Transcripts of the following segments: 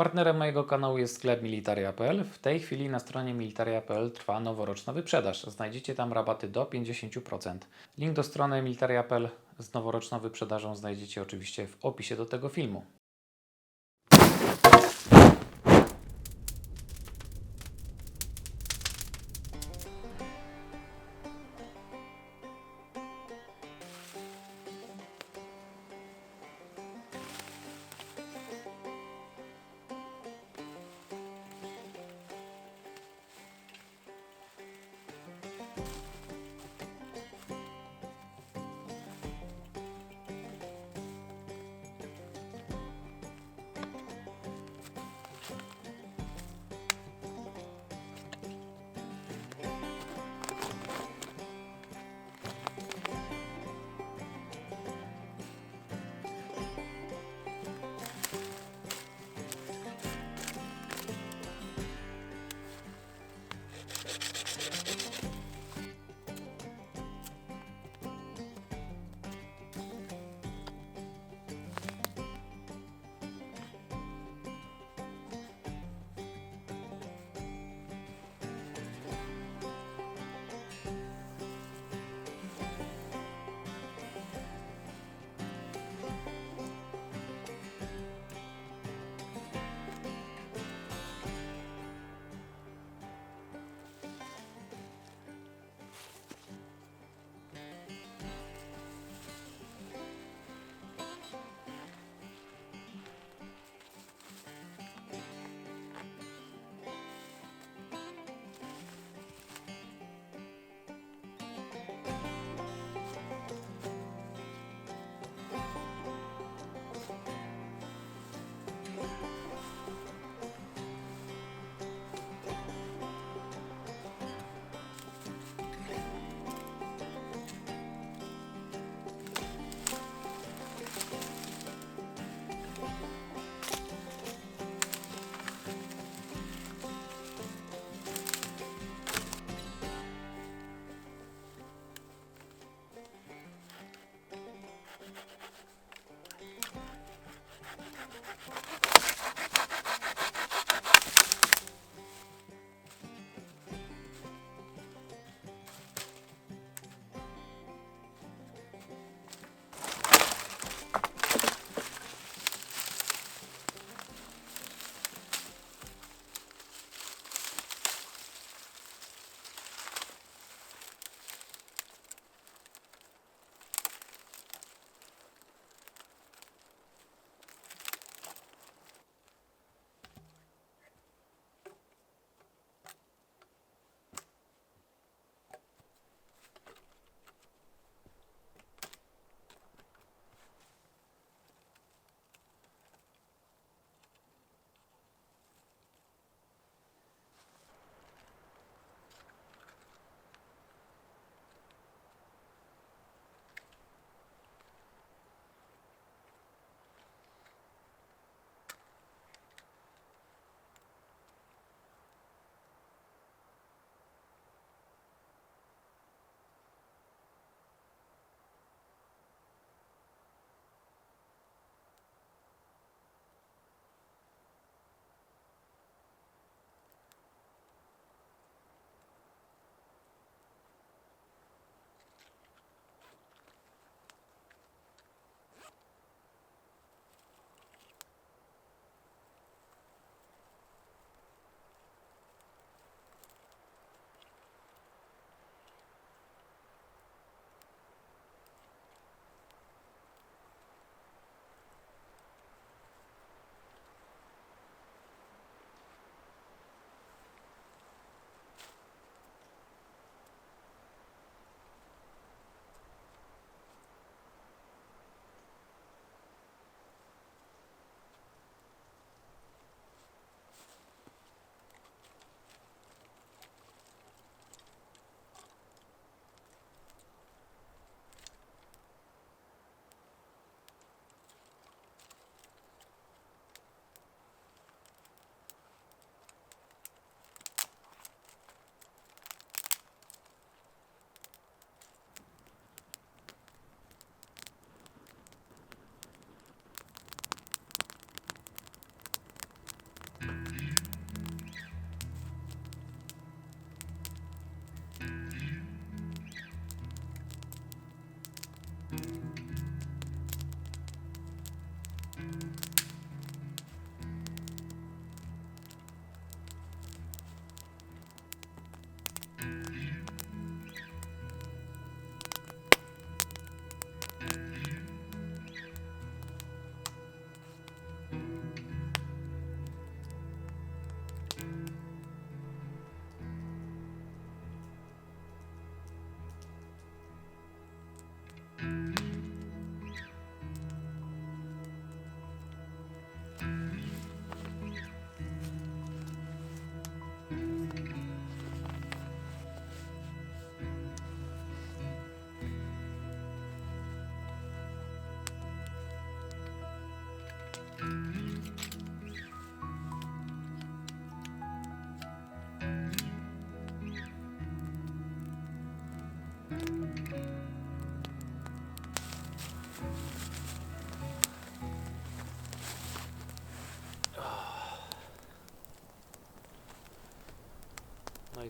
Partnerem mojego kanału jest sklep militaria.pl. W tej chwili na stronie militaria.pl trwa noworoczna wyprzedaż. Znajdziecie tam rabaty do 50%. Link do strony militaria.pl z noworoczną wyprzedażą znajdziecie oczywiście w opisie do tego filmu.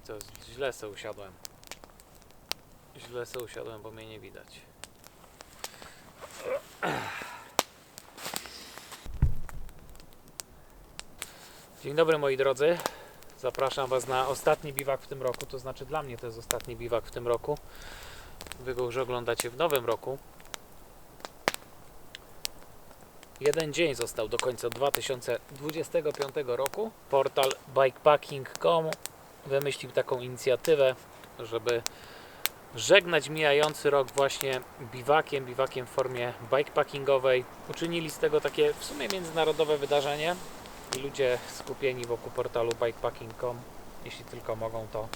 I źle se usiadłem. Źle se usiadłem, bo mnie nie widać. Dzień dobry moi drodzy. Zapraszam Was na ostatni biwak w tym roku, to znaczy dla mnie to jest ostatni biwak w tym roku. Wy go już oglądacie w nowym roku. Jeden dzień został do końca 2025 roku. Portal bikepacking.com wymyślił taką inicjatywę, żeby żegnać mijający rok właśnie biwakiem, biwakiem w formie bikepackingowej. Uczynili z tego takie w sumie międzynarodowe wydarzenie ludzie skupieni wokół portalu bikepacking.com, jeśli tylko mogą, to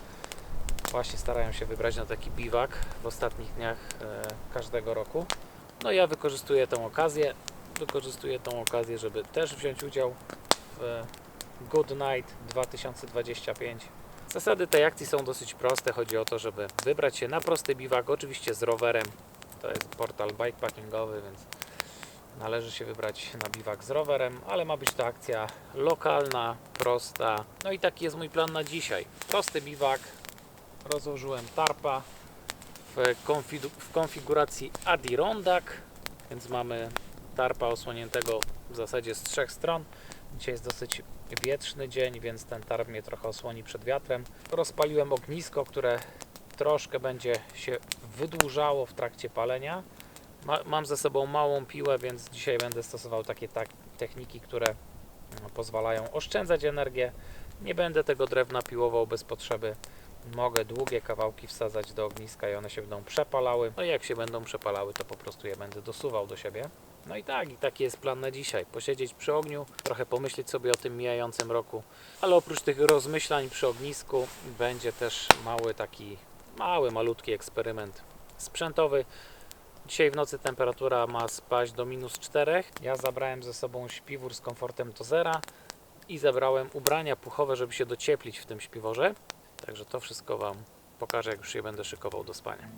właśnie starają się wybrać na taki biwak w ostatnich dniach e, każdego roku. No ja wykorzystuję tę okazję, wykorzystuję tą okazję, żeby też wziąć udział w Good Night 2025. Zasady tej akcji są dosyć proste. Chodzi o to, żeby wybrać się na prosty biwak, oczywiście z rowerem. To jest portal bikepackingowy, więc należy się wybrać na biwak z rowerem, ale ma być to akcja lokalna, prosta. No i taki jest mój plan na dzisiaj. Prosty biwak. Rozłożyłem tarpa w, w konfiguracji Adirondack, więc mamy tarpa osłoniętego w zasadzie z trzech stron. Dzisiaj jest dosyć wietrzny dzień, więc ten tarp mnie trochę osłoni przed wiatrem. Rozpaliłem ognisko, które troszkę będzie się wydłużało w trakcie palenia. Ma, mam ze sobą małą piłę, więc dzisiaj będę stosował takie tak, techniki, które no, pozwalają oszczędzać energię. Nie będę tego drewna piłował bez potrzeby. Mogę długie kawałki wsadzać do ogniska i one się będą przepalały. No i jak się będą przepalały, to po prostu je będę dosuwał do siebie. No i tak, i taki jest plan na dzisiaj. Posiedzieć przy ogniu, trochę pomyśleć sobie o tym mijającym roku. Ale oprócz tych rozmyślań przy ognisku będzie też mały taki, mały, malutki eksperyment sprzętowy. Dzisiaj w nocy temperatura ma spaść do minus 4. Ja zabrałem ze sobą śpiwór z komfortem do zera i zabrałem ubrania puchowe, żeby się docieplić w tym śpiworze. Także to wszystko Wam pokażę, jak już się będę szykował do spania.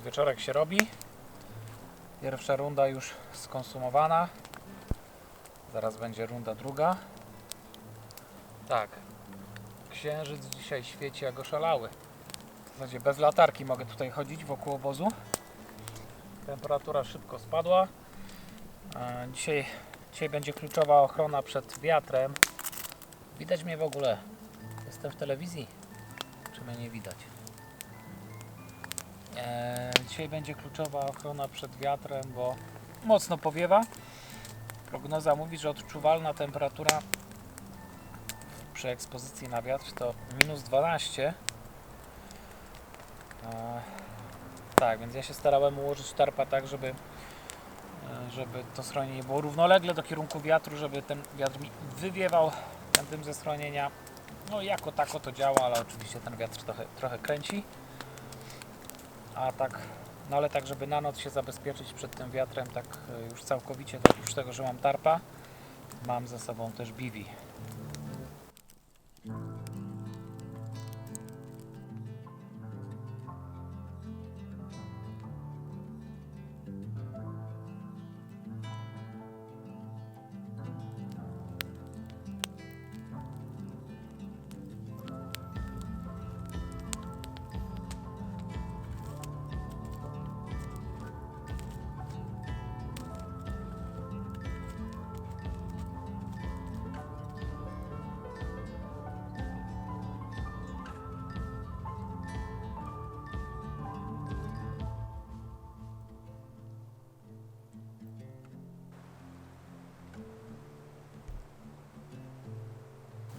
Podwieczorek się robi. Pierwsza runda już skonsumowana. Zaraz będzie runda druga. Tak. Księżyc dzisiaj świeci jak oszalały. W zasadzie bez latarki mogę tutaj chodzić wokół obozu. Temperatura szybko spadła. A Dzisiaj, dzisiaj będzie kluczowa ochrona przed wiatrem. Widać mnie w ogóle? Jestem w telewizji? Czy mnie nie widać? Eee, dzisiaj będzie kluczowa ochrona przed wiatrem, bo mocno powiewa. Prognoza mówi, że odczuwalna temperatura przy ekspozycji na wiatr to minus 12. Eee, tak, więc ja się starałem ułożyć tarpa tak, żeby e, żeby to schronienie nie było równolegle do kierunku wiatru, żeby ten wiatr mi wywiewał ten dym ze schronienia. No jako tako to działa, ale oczywiście ten wiatr trochę, trochę kręci. A tak, no ale tak, żeby na noc się zabezpieczyć przed tym wiatrem, tak e, już całkowicie, oprócz tego, że mam tarpa, mam ze sobą też biwi.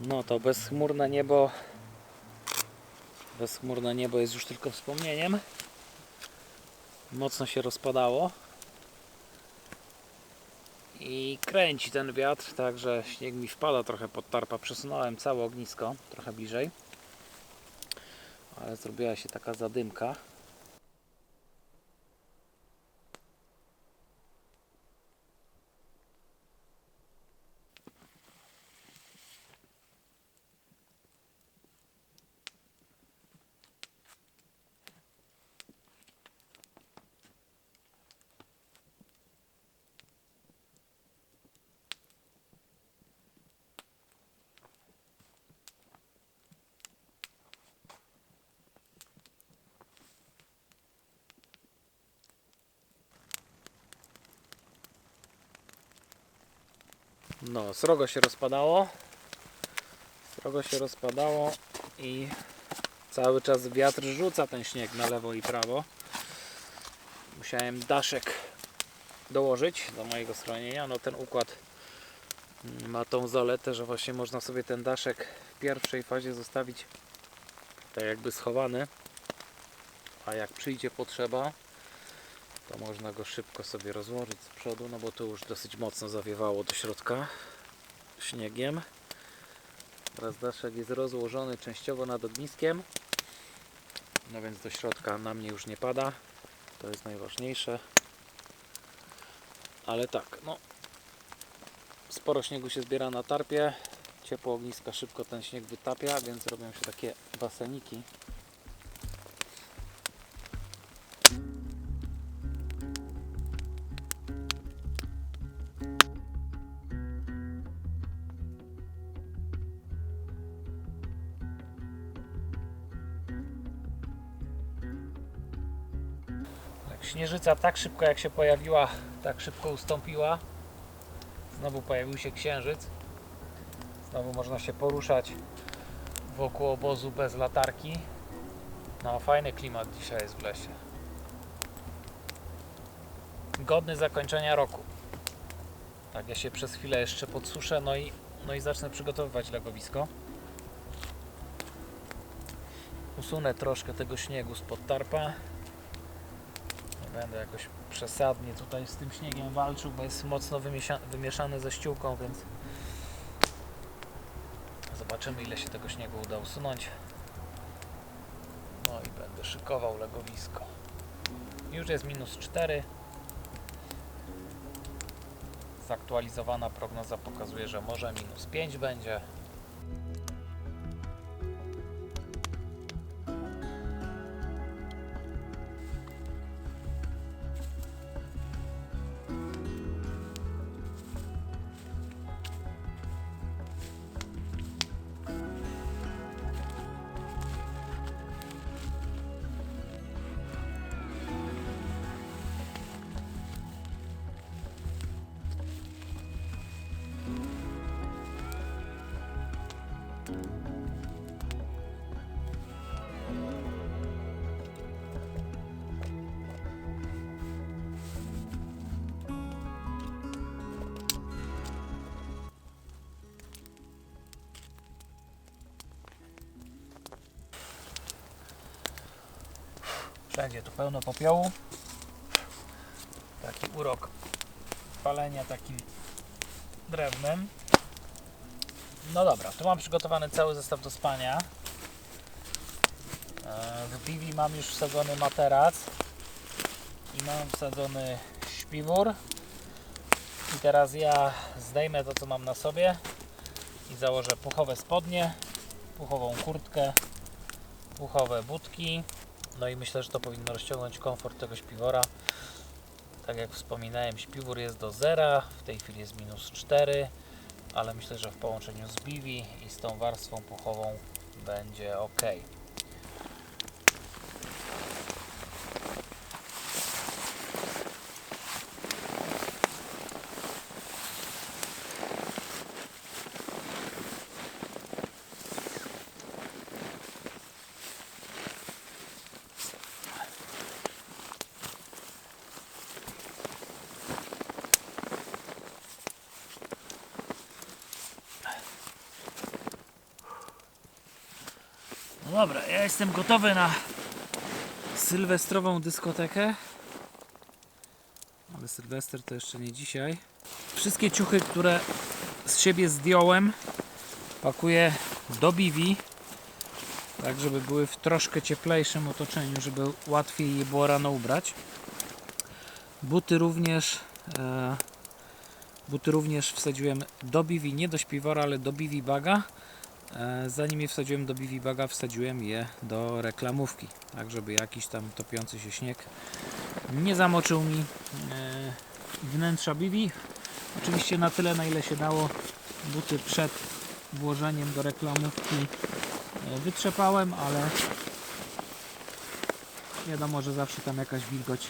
No to bezchmurne niebo. Bezchmurne niebo jest już tylko wspomnieniem. Mocno się rozpadało. I kręci ten wiatr, także śnieg mi wpada trochę pod tarpa. Przesunąłem całe ognisko trochę bliżej. Ale zrobiła się taka zadymka. No, srogo się rozpadało. Srogo się rozpadało i cały czas wiatr rzuca ten śnieg na lewo i prawo. Musiałem daszek dołożyć do mojego schronienia. No ten układ ma tą zaletę, że właśnie można sobie ten daszek w pierwszej fazie zostawić tak jakby schowany, a jak przyjdzie potrzeba, to można go szybko sobie rozłożyć z przodu, no bo to już dosyć mocno zawiewało do środka śniegiem. Teraz daszek jest rozłożony częściowo nad ogniskiem, no więc do środka na mnie już nie pada. To jest najważniejsze. Ale tak, no sporo śniegu się zbiera na tarpie. Ciepło ogniska szybko ten śnieg wytapia, więc robią się takie baseniki. Śnieżyca tak szybko jak się pojawiła, tak szybko ustąpiła. Znowu pojawił się księżyc. Znowu można się poruszać wokół obozu bez latarki. No, fajny klimat dzisiaj jest w lesie. Godny zakończenia roku. Tak, ja się przez chwilę jeszcze podsuszę, no i, no i zacznę przygotowywać legowisko. Usunę troszkę tego śniegu spod tarpa. Będę jakoś przesadnie tutaj z tym śniegiem walczył, bo jest mocno wymieszany ze ściółką, więc zobaczymy ile się tego śniegu uda usunąć. No i będę szykował legowisko. Już jest minus 4. Zaktualizowana prognoza pokazuje, że może minus 5 będzie. Wszędzie tu pełno popiołu. Taki urok palenia takim drewnem. No dobra, tu mam przygotowany cały zestaw do spania. E, W Biwi mam już wsadzony materac i mam wsadzony śpiwór. I teraz ja zdejmę to, co mam na sobie i założę puchowe spodnie, puchową kurtkę, puchowe butki. No i myślę, że to powinno rozciągnąć komfort tego śpiwora. Tak jak wspominałem, śpiwór jest do zera, w tej chwili jest minus 4, ale myślę, że w połączeniu z Biwi i z tą warstwą puchową będzie ok. Dobra, ja jestem gotowy na sylwestrową dyskotekę. Ale Sylwester to jeszcze nie dzisiaj. Wszystkie ciuchy, które z siebie zdjąłem, pakuję do biwi. Tak, żeby były w troszkę cieplejszym otoczeniu, żeby łatwiej je było rano ubrać. Buty również. E, buty również wsadziłem do biwi, nie do śpiwora, ale do biwi baga. E, Zanim je wsadziłem do BV Baga, wsadziłem je do reklamówki, tak żeby jakiś tam topiący się śnieg nie zamoczył mi e, wnętrza BV. Oczywiście na tyle, na ile się dało, buty przed włożeniem do reklamówki e, wytrzepałem, ale wiadomo, że zawsze tam jakaś wilgoć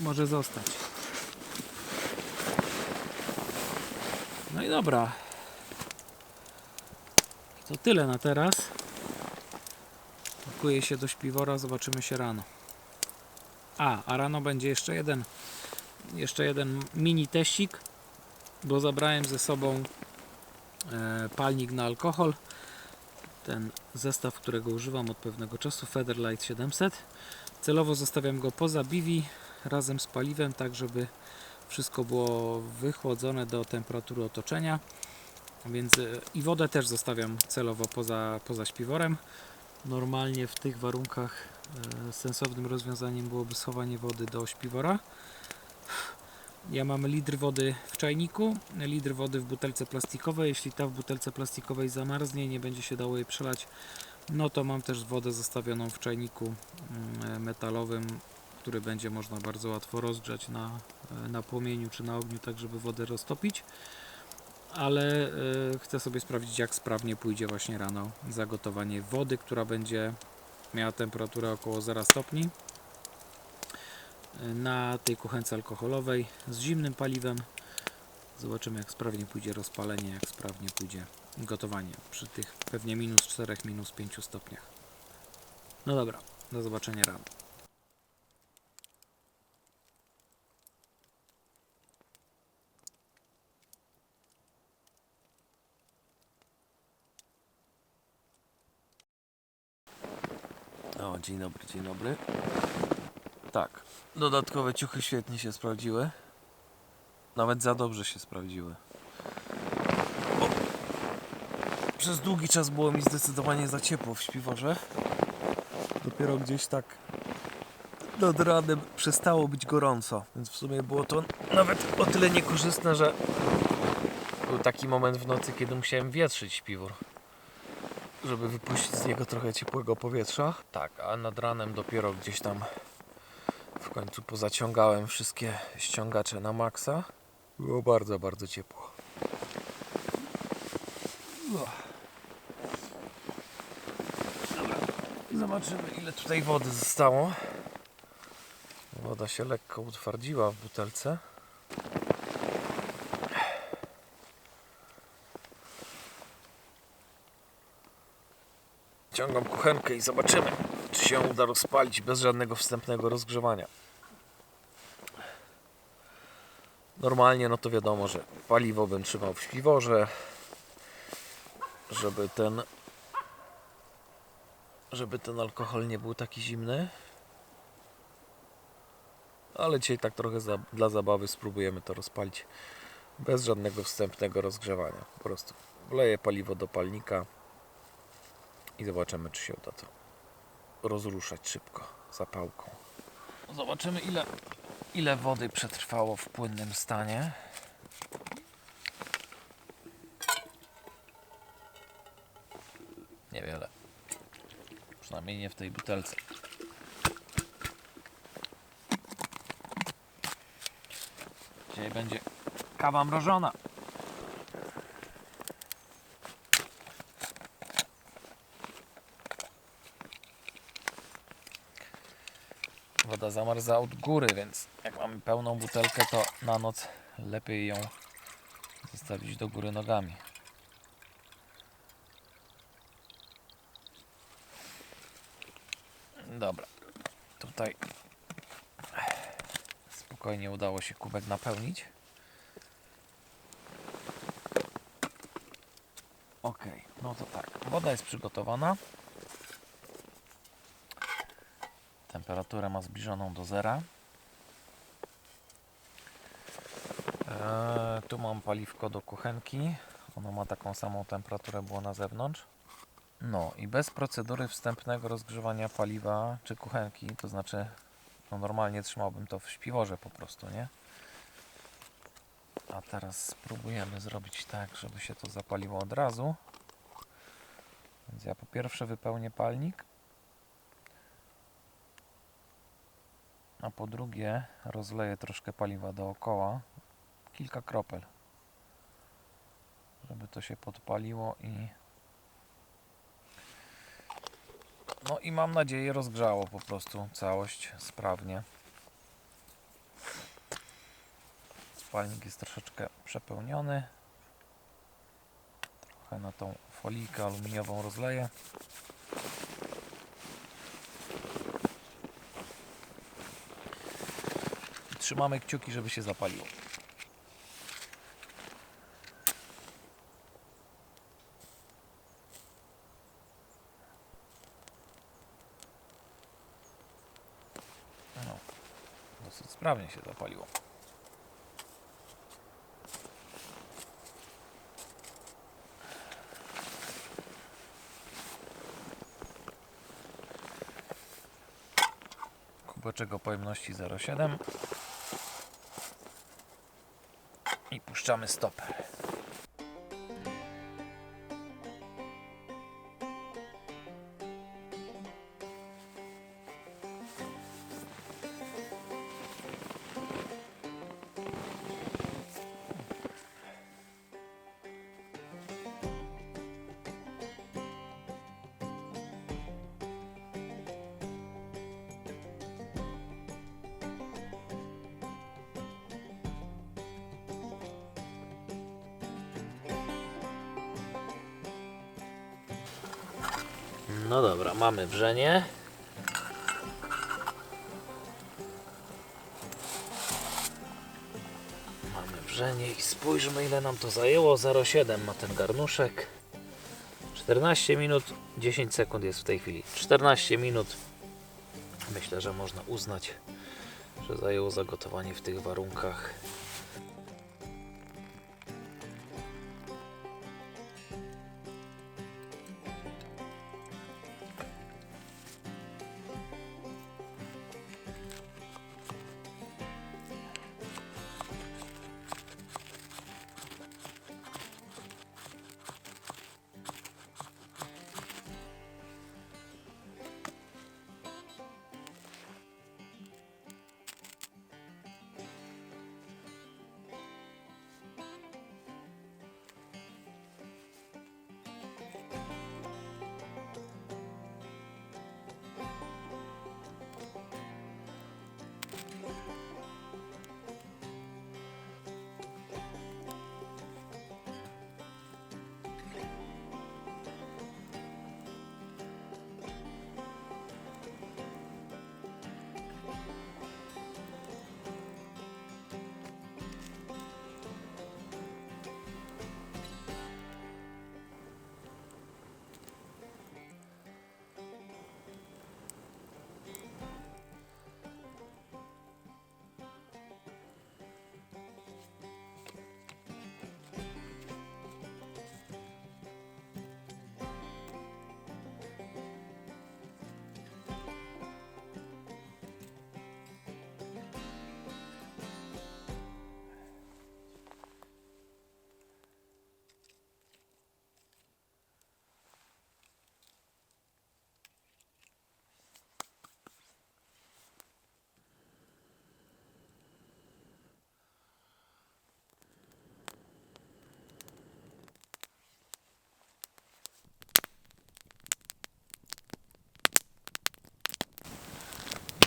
może zostać. No i dobra, to tyle na teraz. Pakuję się do śpiwora, zobaczymy się rano. A, a rano będzie jeszcze jeden jeszcze jeden mini teścik, bo zabrałem ze sobą e, palnik na alkohol. Ten zestaw, którego używam od pewnego czasu, Featherlight 700. Celowo zostawiam go poza biwi razem z paliwem, tak żeby wszystko było wychłodzone do temperatury otoczenia. Więc e, i wodę też zostawiam celowo poza, poza śpiworem. Normalnie w tych warunkach e, sensownym rozwiązaniem byłoby schowanie wody do śpiwora. Ja mam litr wody w czajniku, litr wody w butelce plastikowej. Jeśli ta w butelce plastikowej zamarznie, nie będzie się dało jej przelać, no to mam też wodę zostawioną w czajniku mm, metalowym, który będzie można bardzo łatwo rozgrzać na, e, na płomieniu czy na ogniu, tak żeby wodę roztopić ale y, chcę sobie sprawdzić jak sprawnie pójdzie właśnie rano zagotowanie wody, która będzie miała temperaturę około 0 stopni y, na tej kuchence alkoholowej z zimnym paliwem. Zobaczymy jak sprawnie pójdzie rozpalenie, jak sprawnie pójdzie gotowanie przy tych pewnie minus 4, minus 5 stopniach. No dobra, do zobaczenia rano dzień dobry, dzień dobry. Tak, dodatkowe ciuchy świetnie się sprawdziły. Nawet za dobrze się sprawdziły. Bo przez długi czas było mi zdecydowanie za ciepło w śpiworze. Dopiero gdzieś tak nad ranem przestało być gorąco, więc w sumie było to nawet o tyle niekorzystne, że Był taki moment w nocy, kiedy musiałem wietrzyć śpiwór. Żeby wypuścić z niego trochę ciepłego powietrza. Tak, a nad ranem dopiero gdzieś tam W końcu pozaciągałem wszystkie ściągacze na maksa. Było bardzo, bardzo ciepło. Dobra, zobaczymy ile tutaj wody zostało. Woda się lekko utwardziła w butelce. Ciągam kuchenkę i zobaczymy, czy się uda rozpalić bez żadnego wstępnego rozgrzewania. Normalnie, no to wiadomo, że paliwo bym trzymał w śpiworze, żeby ten żeby ten alkohol nie był taki zimny. Ale dzisiaj tak trochę za, dla zabawy spróbujemy to rozpalić bez żadnego wstępnego rozgrzewania. Po prostu wleję paliwo do palnika i zobaczymy, czy się uda to rozruszać szybko zapałką. Zobaczymy, ile, ile wody przetrwało w płynnym stanie. Niewiele. Przynajmniej nie w tej butelce. Dzisiaj będzie kawa mrożona. Woda zamarza od góry, więc jak mamy pełną butelkę, to na noc lepiej ją zostawić do góry nogami. Dobra, tutaj spokojnie udało się kubek napełnić. Ok, no to tak, woda jest przygotowana. Temperaturę ma zbliżoną do zera. Eee, tu mam paliwko do kuchenki. Ono ma taką samą temperaturę, było na zewnątrz. No i bez procedury wstępnego rozgrzewania paliwa czy kuchenki, to znaczy no normalnie trzymałbym to w śpiworze po prostu, nie? A teraz spróbujemy zrobić tak, żeby się to zapaliło od razu. Więc ja po pierwsze wypełnię palnik, a po drugie rozleję troszkę paliwa dookoła, kilka kropel, żeby to się podpaliło i no i mam nadzieję rozgrzało po prostu całość sprawnie. Spalnik jest troszeczkę przepełniony. Trochę na tą folijkę aluminiową rozleję. Trzymamy kciuki, żeby się zapaliło. No, dosyć sprawnie się zapaliło. Kubeczek o pojemności 0,7 i puszczamy stoper. Mamy wrzenie. Mamy wrzenie i spójrzmy ile nam to zajęło. 0,7 ma ten garnuszek. 14 minut 10 sekund jest w tej chwili. 14 minut. Myślę, że można uznać, że zajęło zagotowanie w tych warunkach.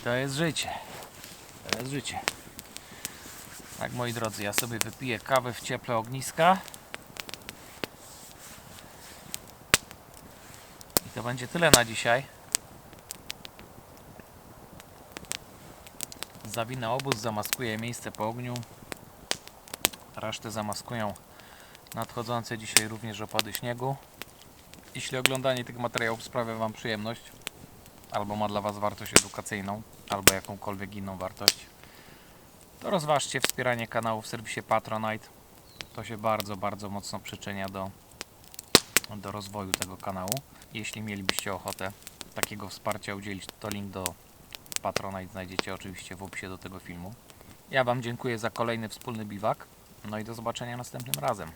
To jest życie. To jest życie. Tak moi drodzy, ja sobie wypiję kawę w cieple ogniska. I to będzie tyle na dzisiaj. Zawinę obóz, zamaskuję miejsce po ogniu. Resztę zamaskują nadchodzące dzisiaj również opady śniegu. Jeśli oglądanie tych materiałów sprawia Wam przyjemność, albo ma dla Was wartość edukacyjną, albo jakąkolwiek inną wartość, to rozważcie wspieranie kanału w serwisie Patronite. To się bardzo, bardzo mocno przyczynia do, do rozwoju tego kanału. Jeśli mielibyście ochotę takiego wsparcia udzielić, to link do Patronite znajdziecie oczywiście w opisie do tego filmu. Ja Wam dziękuję za kolejny wspólny biwak. No i do zobaczenia następnym razem.